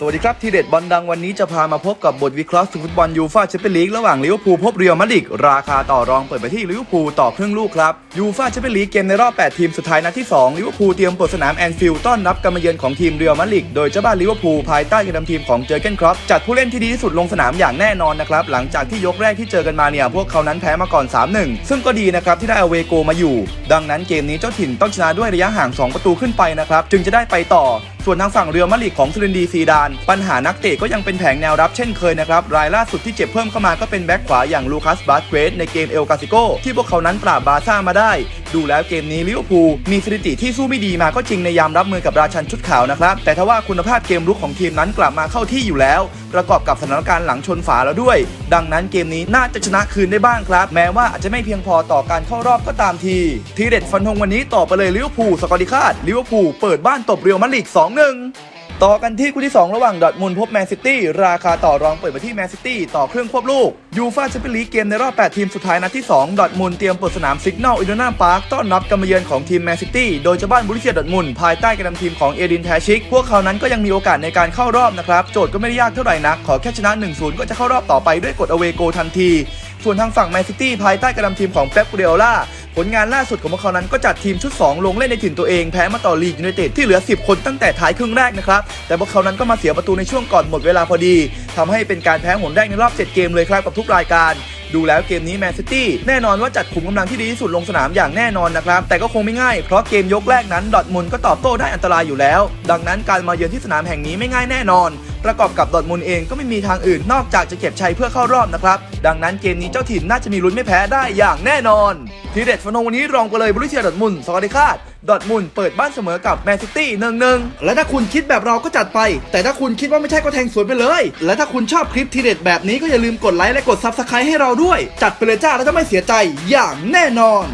สวัสดีครับ ทีเด็ดบอลดังวันนี้จะพามาพบกับบทวิเคราะห์ฟุตบอลยูฟ่าแชมเปี้ยนลีกระหว่างลิเวอร์พูลพบเรียลมาดริดราคาต่อรองเปิดไปที่ลิเวอร์พูลต่อครึ่งลูกครับยูฟ่าแชมเปี้ยนลีกเกมในรอบ 8 ทีมสุดท้ายนัดที่2ลิเวอร์พูลเตรียมเปิดสนามแอนฟิลด์ต้อนรับการมาเยือนของทีมเรียลมาดริดโดยเจ้าบ้านลิเวอร์พูลภายใต้การนำทีมของเจอร์เกนครอปจัดผู้เล่นที่ดีที่สุดลงสนามอย่างแน่นอนนะครับหลังจากที่ยกแรกที่เจอกันมาเนี่ยพวกเขานั้นแพ้มาก่อน 3-1 ซึ่งก็ดีนะครับที่ได้เอาเวโกมาอยู่ ดังนั้นเกมนี้เจ้าถิ่นต้องชนะด้วยระยะห่างสองประตูขึ้นไปนะครับจึงจะได้ไปต่อ ส่วนทางฝั่งเรือมาดริกของซูรินดีซีดาน ปัญหานักเตะก็ยังเป็นแผงแนวรับเช่นเคยนะครับ รายล่าสุดที่เจ็บเพิ่มเข้ามาก็เป็นแบ็คขวาอย่างลูคัสบาสเกรสในเกมเอลกาซิโกที่พวกเขานั้นปราบบาร์ซ่ามาได้ดูแล้วเกมนี้ลิเวอร์พูลมีสถิติที่สู้ไม่ดีมาก็จริงในยามรับมือกับราชันชุดขาวนะครับ แต่ทว่าคุณภาพเกมรุกของทีมนั้นกลับมาเข้าที่อยู่แล้ว ประกอบกับสถานการณ์หลังชนฝาแล้วด้วย ดังนั้นเกมนี้น่าจะชนะคืนได้บ้างครับ แม้ว่าอาจจะไม่เพียงพอต่อการเข้ารอบก็ตามที ทีเด็ดฟันธงวันนี้ต่อไปเลยลิเวอร์พูลสกอร์ดิคาดลิเวอร์พูลเปิดบ้านตบเรียวมาดริด2-1 ต่อกันที่คู่ที่ 2 ระหว่างดอทมุนพบแมนซิตี้ราคาต่อรองเปิดไปที่แมนซิตี้ต่อเครื่องควบลูกยูฟาแชมเปี้ยนลีกเกมในรอบ 8 ทีมสุดท้ายนัดที่ 2 ดอทมุนเตรียมเปิดสนามซิกนอลอินโดนาพาร์คต้อนรับการมาเยือนของทีมแมนซิตี้โดยเจ้าบ้านบุริเซียดอทมุนภายใต้การนำทีมของเอดินแทชิก พวกเขานั้นก็ยังมีโอกาสในการเข้ารอบนะครับ โจทย์ก็ไม่ได้ยากเท่าไหร่นัก ขอแค่ชนะ 1-0 ก็จะเข้ารอบต่อไปด้วยกฎอเวโกทันที ส่วนทางฝั่งแมนซิตี้ภายใต้การนำทีมของเป๊ปกูเดโอล่า ผลงานล่าสุดของพวกเขานั้นก็จัดทีมชุด 2 ลงเล่นในถิ่นตัวเองแพ้มาต่อลีดยูไนเต็ดที่เหลือ 10 คนตั้งแต่ท้ายครึ่งแรกนะครับ แต่พวกเขานั้นก็มาเสียประตูในช่วงก่อนหมดเวลาพอดีทำให้เป็นการแพ้หนแรกในรอบ 7 เกมเลยครับกับทุกรายการดูแล้วเกมนี้แมนซิตี้แน่นอนว่าจัดขุมกำลังที่ดีที่สุดลงสนามอย่างแน่นอนนะครับ แต่ก็คงไม่ง่าย เพราะเกมยกแรกนั้นดอทมุนก็ตอบโต้ได้อันตรายอยู่แล้ว ดังนั้นการมาเยือนที่สนามแห่งนี้ไม่ง่ายแน่นอน ประกอบกับดอทมุนด์เองก็ไม่มีทางอื่นนอกจากจะเก็บชัยเพื่อเข้ารอบนะครับ ดังนั้นเกมนี้เจ้าถิ่นน่าจะมีลุ้นไม่แพ้ได้อย่างแน่นอน ทีเด็ดฟนงวันนี้รองไปเลยบริเซียดอทมุนด์สวัสดีคาดดอทมุนด์เปิดบ้านเสมอกับแมนซิตี้หนึ่งหนึ่งและถ้าคุณคิดแบบเราก็จัดไป แต่ถ้าคุณคิดว่าไม่ใช่ก็แทงสวนไปเลย และถ้าคุณชอบคลิปทีเด็ดแบบนี้ก็อย่าลืมกดไลค์และกดซับสไครต์ให้เราด้วย จัดไปเลยจ้าแล้วจะไม่เสียใจอย่างแน่นอน